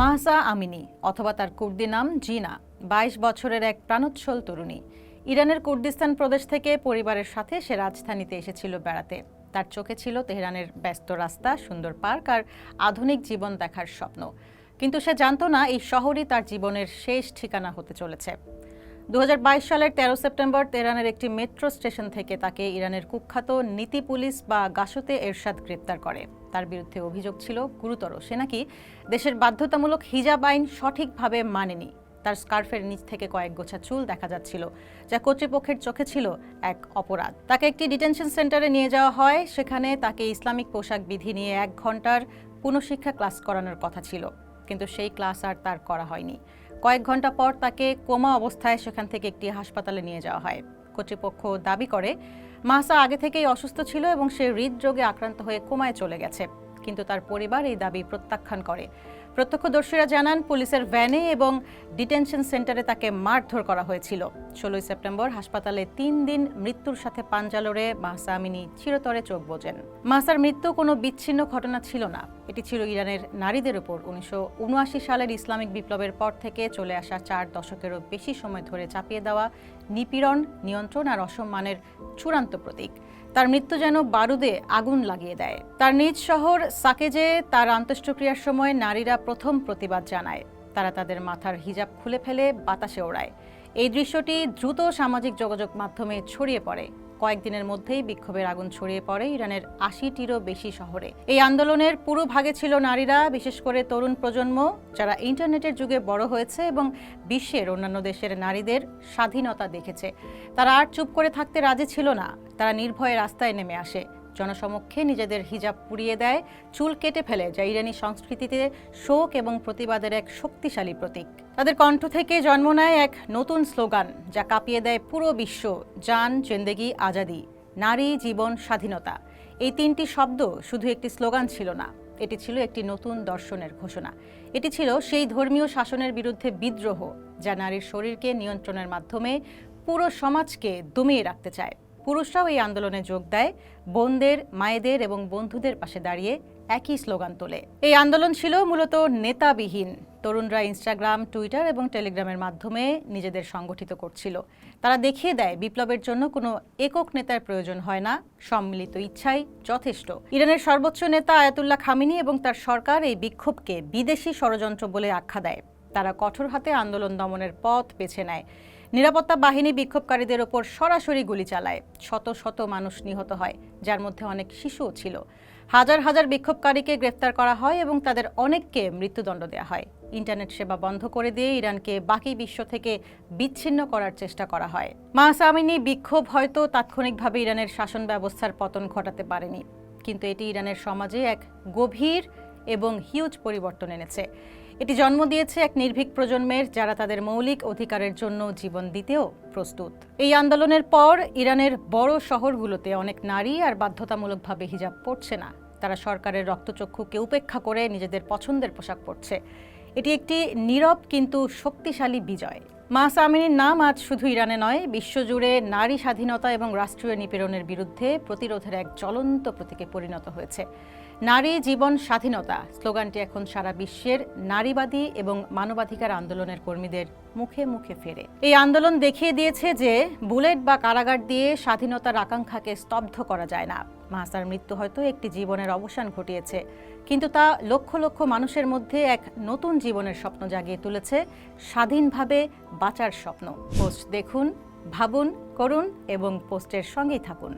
মাহসা আমিনি, অথবা তার কুর্দি নাম জিনা, বাইশ বছরের এক প্রাণোচ্ছল তরুণী। ইরানের কুর্দিস্তান প্রদেশ থেকে পরিবারের সাথে সে রাজধানীতে এসেছিল বেড়াতে। তার চোখে ছিল তেহরানের ব্যস্ত রাস্তা, সুন্দর পার্ক আর আধুনিক জীবন দেখার স্বপ্ন। কিন্তু সে জানত না এই শহরই তার জীবনের শেষ ঠিকানা হতে চলেছে। দু হাজার বাইশ সালের তেরো সেপ্টেম্বর তেহরানের একটি মেট্রো স্টেশন থেকে তাকে ইরানের কুখ্যাত নীতি পুলিশ বা গাসতে এরশাদ গ্রেপ্তার করে। তার বিরুদ্ধে অভিযোগ ছিল গুরুতর। সে নাকি দেশের বাধ্যতামূলক হিজাব আইন সঠিকভাবে মানেনি। তার স্কার্ফের নিচ থেকে কয়েক গোছা চুল দেখা যাচ্ছিল, যা কর্তৃপক্ষের চোখে ছিল এক অপরাধ। তাকে একটি ডিটেনশন সেন্টারে নিয়ে যাওয়া হয়। সেখানে তাকে ইসলামিক পোশাক বিধি নিয়ে এক ঘণ্টার পুনঃশিক্ষা ক্লাস করানোর কথা ছিল। কিন্তু সেই ক্লাস আর তার করা হয়নি। কয়েক ঘণ্টা পর তাকে কোমা অবস্থায় সেখান থেকে একটি হাসপাতালে নিয়ে যাওয়া হয়। কর্তৃপক্ষ দাবি করে মাহসা আগে থেকেই অসুস্থ ছিল এবং সে হৃদরোগে আক্রান্ত হয়ে কোমায় চলে গেছে। কিন্তু তার পরিবার এই দাবি প্রত্যাখ্যান করে। প্রত্যক্ষদর্শীরা জানান, পুলিশের ভ্যানে এবং ডিটেনশন সেন্টারে তাকে মারধর করা হয়েছিল। ষোলোই সেপ্টেম্বর হাসপাতালে তিন দিন মৃত্যুর সাথে পাঞ্জালোরে মাহসা আমিনী চিরতরে চোখ বোঝেন। মাহসার মৃত্যু কোনো বিচ্ছিন্ন ঘটনা ছিল না। এটি ছিল ইরানের নারীদের উপর। উনিশশো ঊনআশি সালের ইসলামিক বিপ্লবের পর থেকে চলে আসা চার দশকেরও বেশি সময় ধরে চাপিয়ে দেওয়া নিপীড়ন, নিয়ন্ত্রণ আর অসম্মানের চূড়ান্ত প্রতীক। তার মৃত্যু যেন বারুদে আগুন লাগিয়ে দেয়। তার নিজ শহর সাকেজে তার অন্ত্যেষ্টিক্রিয়ার সময় নারীরা প্রথম প্রতিবাদ জানায়। তারা তাদের মাথার হিজাব খুলে ফেলে, বাতাসে ওড়ায়। এই দৃশ্যটি দ্রুত সামাজিক যোগাযোগ মাধ্যমে ছড়িয়ে পড়ে। কয়েকদিনের মধ্যেই বিক্ষোভের আগুন ছড়িয়ে পড়ে ইরানের আশিটিরও বেশি শহরে। এই আন্দোলনের পুরো ভাগে ছিল নারীরা, বিশেষ করে তরুণ প্রজন্ম, যারা ইন্টারনেটের যুগে বড় হয়েছে এবং বিশ্বের অন্যান্য দেশের নারীদের স্বাধীনতা দেখেছে। তারা আর চুপ করে থাকতে রাজি ছিল না। তারা নির্ভয়ে রাস্তায় নেমে আসে। জনসমক্ষে নিজেদের হিজাব পুড়িয়ে দেয়, চুল কেটে ফেলে যা ইরানি সংস্কৃতিতে শোক এবং প্রতিবাদের এক শক্তিশালী প্রতীক। তাদের কণ্ঠ থেকে জন্ম নেয় এক নতুন স্লোগান, যা কাঁপিয়ে দেয় পুরো বিশ্ব জান জেন্দেগি, আজাদি, নারী জীবন স্বাধীনতা। এই তিনটি শব্দ শুধু একটি স্লোগান ছিল না, এটি ছিল একটি নতুন দর্শনের ঘোষণা। এটি ছিল সেই ধর্মীয় শাসনের বিরুদ্ধে বিদ্রোহ, যা নারীর শরীরকে নিয়ন্ত্রণের মাধ্যমে পুরো সমাজকে দমিয়ে রাখতে চায়। পুরুষরাও এই আন্দোলনে যোগ দেয়। বোনদের, মায়েদের এবং বন্ধুদের পাশে দাঁড়িয়ে একই স্লোগান তোলে। এই আন্দোলন ছিল মূলত নেতাবিহীন। তরুণরা ইনস্টাগ্রাম, টুইটার এবং টেলিগ্রামের মাধ্যমে নিজেদের সংগঠিত করছিল। তারা দেখিয়ে দেয়, বিপ্লবের জন্য কোনো একক নেতার প্রয়োজন হয় না। সম্মিলিত ইচ্ছাই যথেষ্ট। ইরানের সর্বোচ্চ নেতা আয়াতুল্লাহ খামিনি এবং তার সরকার এই বিক্ষোভকে বিদেশি ষড়যন্ত্র বলে আখ্যা দেয়। তারা কঠোর হাতে আন্দোলন দমনের পথ বেছে নেয়। নিরাপত্তা বাহিনী বিক্ষোভকারীদের ওপর সরাসরি গুলি চালায়। শত শত মানুষ নিহত হয়, যার মধ্যে অনেক শিশুও ছিল। হাজার হাজার বিক্ষোভকারীকে গ্রেফতার করা হয় এবং তাদের অনেককে মৃত্যুদণ্ড দেওয়া হয়। ইন্টারনেট সেবা বন্ধ করে দিয়ে ইরানকে বাকি বিশ্ব থেকে বিচ্ছিন্ন করার চেষ্টা করা হয়। মাহসা আমিনী বিক্ষোভ হয়তো তাৎক্ষণিকভাবে ইরানের শাসন ব্যবস্থার পতন ঘটাতে পারেনি, কিন্তু এটি ইরানের সমাজে এক গভীর এবং হিউজ পরিবর্তন এনেছে। এটি জন্ম দিয়েছে এক নির্ভীক প্রজন্মের যারা তাদের মৌলিক অধিকারের জন্য জীবন দিতেও প্রস্তুত। এই আন্দোলনের পর ইরানের বড় শহরগুলোতে অনেক নারী আর বাধ্যতামূলকভাবে হিজাব পড়ছে না। তারা সরকারের রক্তচক্ষুকে উপেক্ষা করে নিজেদের পছন্দের পোশাক পরছে। এটি একটি নীরব কিন্তু শক্তিশালী বিজয়। মাহসা আমিনীর নাম আজ শুধু ইরানে নয়, বিশ্বজুড়ে নারী স্বাধীনতা এবং রাষ্ট্রীয় নিপীড়নের বিরুদ্ধে প্রতিরোধের এক জ্বলন্ত প্রতীকে পরিণত হয়েছে। নারী জীবন স্বাধীনতা, স্লোগানটি এখন সারা বিশ্বের নারীবাদী এবং মানবাধিকার আন্দোলনের কর্মীদের মুখে মুখে ফেরে। এই আন্দোলন দেখিয়ে দিয়েছে যে, বুলেট বা কারাগার দিয়ে স্বাধীনতার আকাঙ্ক্ষাকে স্তব্ধ করা যায় না। মাহসার মৃত্যু হয়তো একটি জীবনের অবসান ঘটিয়েছে। কিন্তু তা লক্ষ লক্ষ মানুষের মধ্যে এক নতুন জীবনের স্বপ্ন জাগিয়ে তুলেছে, স্বাধীনভাবে বাঁচার স্বপ্ন। পোস্ট দেখুন, ভাবুন, করুন এবং পোস্টের সঙ্গেই থাকুন।